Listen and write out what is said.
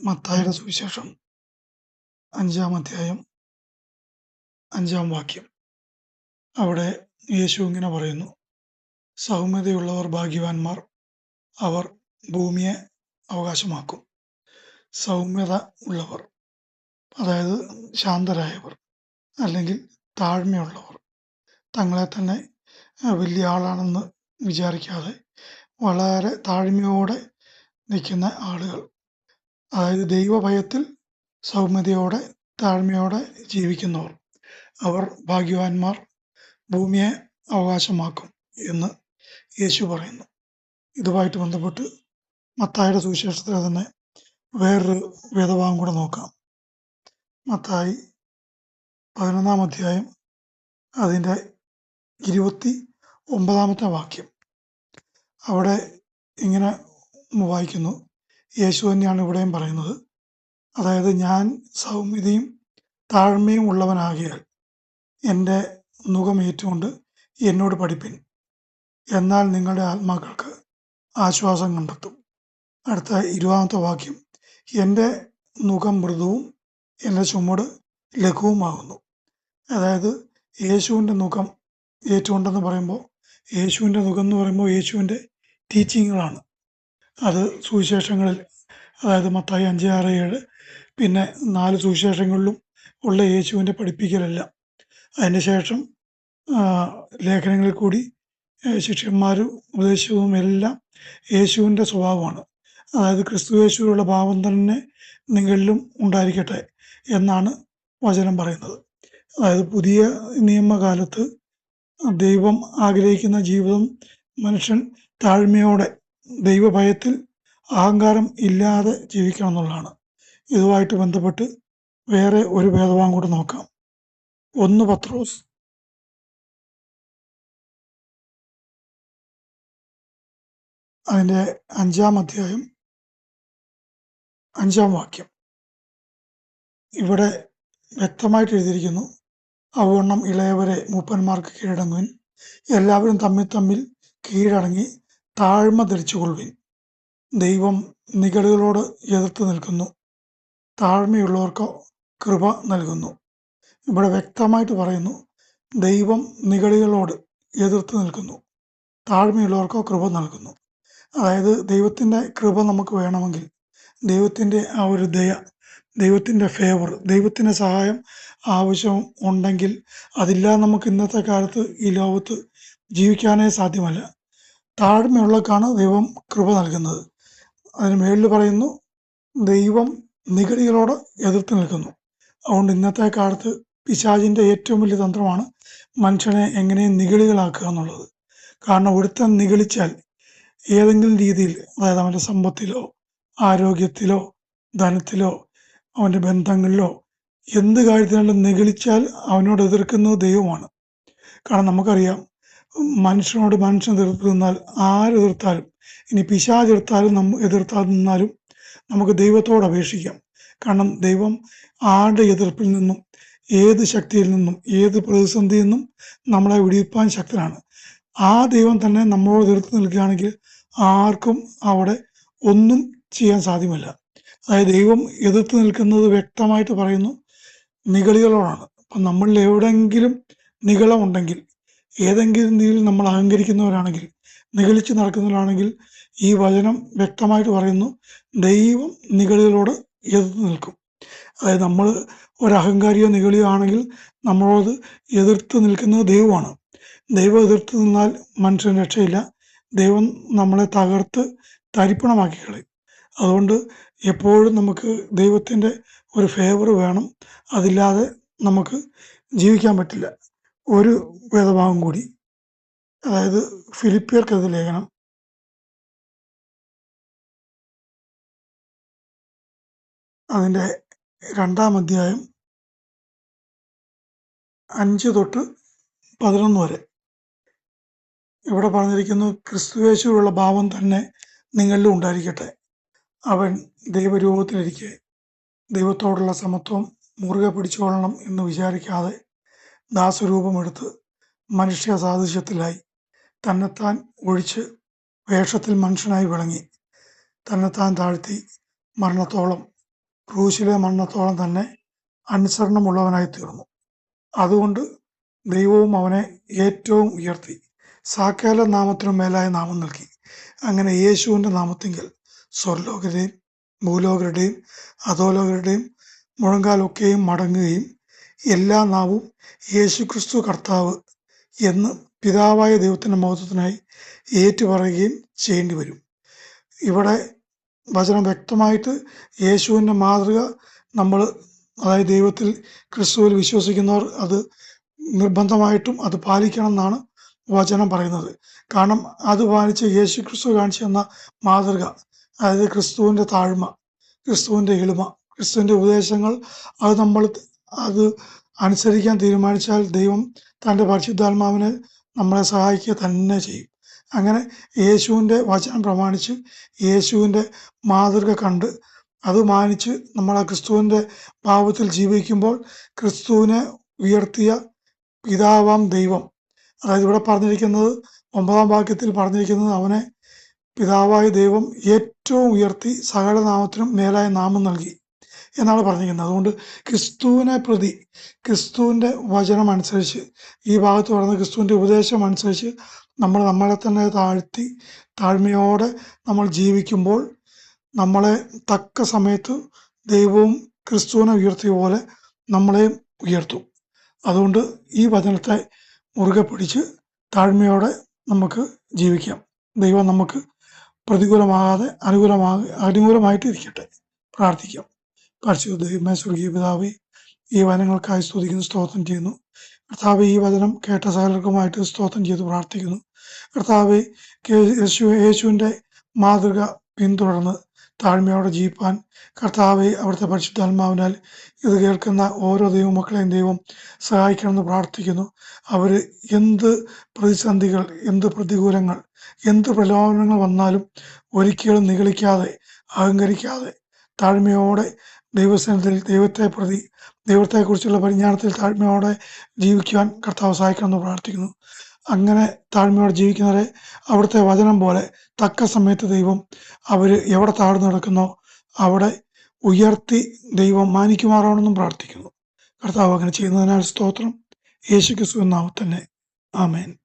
മത്തായിയുടെ സുവിശേഷം അഞ്ചാം അധ്യായം അഞ്ചാം വാക്യം. അവിടെ യേശു ഇങ്ങനെ പറയുന്നു സൗമ്യതയുള്ളവർ ഭാഗ്യവാന്മാർ അവർ ഭൂമിയെ അവകാശമാക്കും. സൗമ്യത ഉള്ളവർ അതായത് ശാന്തരായവർ അല്ലെങ്കിൽ താഴ്മയുള്ളവർ തങ്ങളെ തന്നെ വലിയ ആളാണെന്ന് വിചാരിക്കാതെ വളരെ താഴ്മയോടെ നിൽക്കുന്ന ആളുകൾ. അതായത് ദൈവഭയത്തിൽ സൗമ്യതയോടെ താഴ്മയോടെ ജീവിക്കുന്നവർ. അവർ ഭാഗ്യവാന്മാർ ഭൂമിയെ അവകാശമാക്കും എന്ന് യേശു പറയുന്നു. ഇതുമായിട്ട് ബന്ധപ്പെട്ട് മത്തായുടെ സുവിശേഷത്തിൽ തന്നെ വേറൊരു വേദഭാഗം കൂടെ നോക്കാം. മത്തായി പതിനൊന്നാം അധ്യായം അതിന്റെ ഇരുപത്തി ഒമ്പതാമത്തെ വാക്യം. അവിടെ ഇങ്ങനെ വായിക്കുന്നു. യേശു തന്നെയാണ് ഇവിടെയും പറയുന്നത്. അതായത് ഞാൻ സൗമ്യതയും താഴ്മയും ഉള്ളവനാകിയാൽ എന്റെ മുഖമേറ്റുകൊണ്ട് എന്നോട് പഠിപ്പിൻ. എന്നാൽ നിങ്ങളുടെ ആത്മാക്കൾക്ക് ആശ്വാസം കണ്ടെത്തും. അടുത്ത ഇരുപതാമത്തെ വാക്യം. എന്റെ മുഖം മൃദുവും എന്റെ ചുമട് ലഘുവുമാകുന്നു. അതായത് യേശുവിന്റെ മുഖം ഏറ്റുകൊണ്ടെന്ന് പറയുമ്പോൾ യേശുവിന്റെ മുഖം എന്ന് പറയുമ്പോൾ യേശുവിന്റെ ടീച്ചിങ്ങുകളാണ് അത് സുവിശേഷങ്ങളിൽ അതായത് മത്തായി അഞ്ച് ആറ് ഏഴ് പിന്നെ നാല് സുവിശേഷങ്ങളിലും ഉള്ള യേശുവിന്റെ പഠിപ്പിക്കലല്ല. അതിന് ശേഷം ലേഖനങ്ങളിൽ കൂടി ശിഷ്യന്മാരും ഉപദേശവും എല്ലാം യേശുവിന്റെ സ്വഭാവമാണ്. അതായത് ക്രിസ്തു യേശുവിലുള്ള ഭാവം തന്നെ നിങ്ങളിലും ഉണ്ടായിരിക്കട്ടെ എന്നാണ് വചനം പറയുന്നത്. അതായത് പുതിയ നിയമകാലത്ത് ദൈവം ആഗ്രഹിക്കുന്ന ജീവിതം മനുഷ്യൻ താഴ്മയോടെ ദൈവഭയത്തിൽ അഹങ്കാരം ഇല്ലാതെ ജീവിക്കണം എന്നുള്ളതാണ് ഇതുമായിട്ട് ബന്ധപ്പെട്ട് വേറെ ഒരു ഭേദഭാവം കൂടെ നോക്കാം. ഒന്ന് പത്രോസ്. അതിന്റെ അഞ്ചാം അധ്യായം അഞ്ചാം വാക്യം. ഇവിടെ വ്യക്തമായിട്ട് എഴുതിയിരിക്കുന്നു അവണ്ണം ഇളയവരെ മൂപ്പന്മാർക്ക് കീഴടങ്ങുവിൻ. എല്ലാവരും തമ്മിൽ തമ്മിൽ കീഴടങ്ങി താഴ്മ ധരിച്ചുകൊള്ളുവിൻ. ദൈവം നിഗളികളോട് എതിർത്ത് നിൽക്കുന്നു. താഴ്മയുള്ളവർക്ക് കൃപ നൽകുന്നു. ഇവിടെ വ്യക്തമായിട്ട് പറയുന്നു ദൈവം നിഗളികളോട് എതിർത്ത് നിൽക്കുന്നു. താഴ്മയുള്ളവർക്കോ കൃപ നൽകുന്നു. അതായത് ദൈവത്തിന്റെ കൃപ നമുക്ക് വേണമെങ്കിൽ ദൈവത്തിന്റെ ആ ഒരു ദയ ദൈവത്തിന്റെ ഫേവർ ദൈവത്തിന്റെ സഹായം ആവശ്യം ഉണ്ടെങ്കിൽ അതില്ലാതെ നമുക്ക് ഇന്നത്തെ കാലത്ത് ഈ ലോകത്ത് ജീവിക്കാനേ സാധ്യമല്ല. താഴ്മയുള്ളവർക്കാണ് ദൈവം കൃപ നൽകുന്നത്. അതിന് മേളിൽ പറയുന്നു ദൈവം നിഗടികളോട് എതിർത്ത് നിൽക്കുന്നു. അതുകൊണ്ട് ഇന്നത്തെ കാലത്ത് പിശാചിന്റെ ഏറ്റവും വലിയ തന്ത്രമാണ് മനുഷ്യനെ എങ്ങനെയും നിഗളികളാക്കുക എന്നുള്ളത്. കാരണം ഒരുത്തൻ നിഗളിച്ചാൽ ഏതെങ്കിലും രീതിയിൽ അതായത് അവന്റെ സമ്പത്തിലോ ആരോഗ്യത്തിലോ ധനത്തിലോ അവന്റെ ബന്ധങ്ങളിലോ എന്ത് കാര്യത്തിനാലും നിഗളിച്ചാൽ അവനോട് എതിർക്കുന്നത് ദൈവമാണ്. കാരണം നമുക്കറിയാം മനുഷ്യനോട് മനുഷ്യൻ എതിർത്ത് നിന്നാൽ ആരെതിർത്താലും ഇനി പിശാജ് എതിർത്താലും നമ്മ എതിർത്താൽ നിന്നാലും നമുക്ക് ദൈവത്തോട് അപേക്ഷിക്കാം. കാരണം ദൈവം ആരുടെ എതിർപ്പിൽ നിന്നും ഏത് ശക്തിയിൽ നിന്നും ഏത് പ്രതിസന്ധിയിൽ നിന്നും നമ്മളെ വിടിയിപ്പാൻ ശക്തനാണ്. ആ ദൈവം തന്നെ നമ്മളോട് എതിർത്ത് നിൽക്കുകയാണെങ്കിൽ ആർക്കും അവിടെ ഒന്നും ചെയ്യാൻ സാധ്യമല്ല. അതായത് ദൈവം എതിർത്ത് നിൽക്കുന്നത് വ്യക്തമായിട്ട് പറയുന്നു നിഗളികളോടാണ്. അപ്പം നമ്മളിൽ എവിടെയെങ്കിലും നിഗളമുണ്ടെങ്കിൽ ഏതെങ്കിലും രീതിയിൽ നമ്മൾ അഹങ്കരിക്കുന്നവരാണെങ്കിൽ നിഗളിച്ച് നടക്കുന്നവരാണെങ്കിൽ ഈ വചനം വ്യക്തമായിട്ട് പറയുന്നു ദൈവം നിഗളികളോട് എതിർത്ത് നിൽക്കും. അതായത് നമ്മൾ ഒരു അഹങ്കാരിയോ നിഗളിയോ ആണെങ്കിൽ നമ്മളോട് എതിർത്ത് നിൽക്കുന്നത് ദൈവമാണ്. ദൈവം എതിർത്ത് നിന്നാൽ മനുഷ്യന് രക്ഷയില്ല. ദൈവം നമ്മളെ തകർത്ത് തരിപ്പണമാക്കി കളയും. അതുകൊണ്ട് എപ്പോഴും നമുക്ക് ദൈവത്തിന്റെ ഒരു ഫേവർ വേണം. അതില്ലാതെ നമുക്ക് ജീവിക്കാൻ പറ്റില്ല. ഒരു വേദഭാഗം കൂടി. അതായത് ഫിലിപ്പിയർക്കത് ലേഖനം. അതിന്റെ രണ്ടാം അധ്യായം അഞ്ച് തൊട്ട് പതിനൊന്ന് വരെ. ഇവിടെ പറഞ്ഞിരിക്കുന്നു ക്രിസ്തുവേശുവിലുള്ള ഭാവം തന്നെ നിങ്ങളിലും ഉണ്ടായിരിക്കട്ടെ. അവൻ ദൈവരൂപത്തിലിരിക്കെ ദൈവത്തോടുള്ള സമത്വം മുറുകെ പിടിച്ചുകൊള്ളണം എന്ന് വിചാരിക്കാതെ ദാസരൂപമെടുത്ത് മനുഷ്യ സാദൃശ്യത്തിലായി തന്നെത്താൻ ഒഴിച്ച് വേഷത്തിൽ മനുഷ്യനായി വിളങ്ങി. തന്നെത്താൻ താഴ്ത്തി മരണത്തോളം ക്രൂശിലെ മരണത്തോളം തന്നെ അനുസരണമുള്ളവനായി തീർന്നു അതുകൊണ്ട് ദൈവവും അവനെ ഏറ്റവും ഉയർത്തി. സാക്കേല നാമത്തിനു മേലായ നാമം നൽകി. അങ്ങനെ യേശുവിന്റെ നാമത്തെങ്കിൽ സ്വർലോകരുടെയും ഭൂലോകരുടെയും അധോലോകരുടെയും മുഴങ്കാലൊക്കെയും മടങ്ങുകയും എല്ലാ നാവും യേശു ക്രിസ്തു കർത്താവ് എന്ന് പിതാവായ ദൈവത്തിന്റെ മഹത്വത്തിനായി ഏറ്റുപറയുകയും ചെയ്യേണ്ടി വരും. ഇവിടെ വചനം വ്യക്തമായിട്ട് യേശുവിന്റെ മാതൃക നമ്മൾ അതായത് ദൈവത്തിൽ ക്രിസ്തുവിൽ വിശ്വസിക്കുന്നവർ അത് നിർബന്ധമായിട്ടും അത് പാലിക്കണം എന്നാണ് വചനം പറയുന്നത്. കാരണം അത് പാലിച്ച് യേശു ക്രിസ്തു കാണിച്ചു തന്ന മാതൃക അതായത് ക്രിസ്തുവിന്റെ താഴ്മ ക്രിസ്തുവിന്റെ എളിമ ക്രിസ്തുവിന്റെ ഉപദേശങ്ങൾ അത് നമ്മൾ അത് അനുസരിക്കാൻ തീരുമാനിച്ചാൽ ദൈവം തന്റെ പരിശുദ്ധാത്മാവിനെ നമ്മളെ സഹായിക്കുക തന്നെ ചെയ്യും. അങ്ങനെ യേശുവിന്റെ വചനം പ്രമാണിച്ച് യേശുവിന്റെ മാതൃക കണ്ട് അത് മാനിച്ച് നമ്മൾ ആ ക്രിസ്തുവിന്റെ ഭാവത്തിൽ ജീവിക്കുമ്പോൾ ക്രിസ്തുവിനെ ഉയർത്തിയ പിതാവാം ദൈവം. അതായത് ഇവിടെ പറഞ്ഞിരിക്കുന്നത് ഒമ്പതാം വാക്യത്തിൽ പറഞ്ഞിരിക്കുന്നത് അവനെ പിതാവായ ദൈവം ഏറ്റവും ഉയർത്തി സകല നാമത്തിനും മേലായ നാമം നൽകി. എന്നാണ് പറഞ്ഞിരിക്കുന്നത്. അതുകൊണ്ട് ക്രിസ്തുവിനെ പ്രതി ക്രിസ്തുവിന്റെ വചനം അനുസരിച്ച് ഈ ഭാഗത്ത് പറയുന്ന ക്രിസ്തുവിന്റെ ഉപദേശം അനുസരിച്ച് നമ്മൾ നമ്മളെ തന്നെ താഴ്ത്തി താഴ്മയോടെ നമ്മൾ ജീവിക്കുമ്പോൾ നമ്മളെ തക്ക സമയത്ത് ദൈവവും ക്രിസ്തുവിനെ ഉയർത്തിയ പോലെ നമ്മളെയും ഉയർത്തും. അതുകൊണ്ട് ഈ വചനത്തെ മുറുകെ പിടിച്ച് താഴ്മയോടെ നമുക്ക് ജീവിക്കാം. ദൈവം നമുക്ക് പ്രതികൂലമാകാതെ അനുകൂലമാ അനുകൂലമായിട്ട് ഇരിക്കട്ടെ പ്രാർത്ഥിക്കാം. പരിശുദ്ധ സ്വർഗീയ പിതാവേ ഈ വചനങ്ങൾക്കായി സ്തുതിക്കുന്നു സ്തോത്രം ചെയ്യുന്നു. കർത്താവ് ഈ വചനം കേട്ട സകലർക്കുമായിട്ട് സ്തോത്രം ചെയ്ത് പ്രാർത്ഥിക്കുന്നു. കർത്താവ് യേശു യേശുവിന്റെ മാതൃക പിന്തുടർന്ന് താഴ്മയോടെ ജീവിപ്പാൻ കർത്താവ് അവിടുത്തെ പരിശുദ്ധാത്മാവിനാൽ ഇത് കേൾക്കുന്ന ഓരോ ദൈവമക്കളെയും ദൈവം സഹായിക്കണമെന്ന് പ്രാർത്ഥിക്കുന്നു. അവർ എന്ത് പ്രതിസന്ധികൾ എന്ത് പ്രതികൂലങ്ങൾ എന്ത് പ്രലോഭനങ്ങൾ വന്നാലും ഒരിക്കലും നിഗളിക്കാതെ അഹങ്കരിക്കാതെ താഴ്മയോടെ ദൈവസ്ഥാനത്തിൽ ദൈവത്തെ പ്രതി ദൈവത്തെക്കുറിച്ചുള്ള പരിജ്ഞാനത്തിൽ താഴ്മയോടെ ജീവിക്കുവാൻ കർത്താവ് സഹായിക്കണമെന്ന് പ്രാർത്ഥിക്കുന്നു. അങ്ങനെ താഴ്മയോടെ ജീവിക്കുന്നവരെ അവിടുത്തെ വചനം പോലെ തക്ക സമയത്ത് ദൈവം അവർ എവിടെ താഴ്ന്നു നടക്കുന്നോ അവിടെ ഉയർത്തി ദൈവം മാനിക്കുമാറാണെന്നും പ്രാർത്ഥിക്കുന്നു. കർത്താവ് അങ്ങനെ ചെയ്യുന്നതിനാൽ സ്തോത്രം. യേശു ക്രിസ്തു നാമത്തന്നെ ആമേൻ.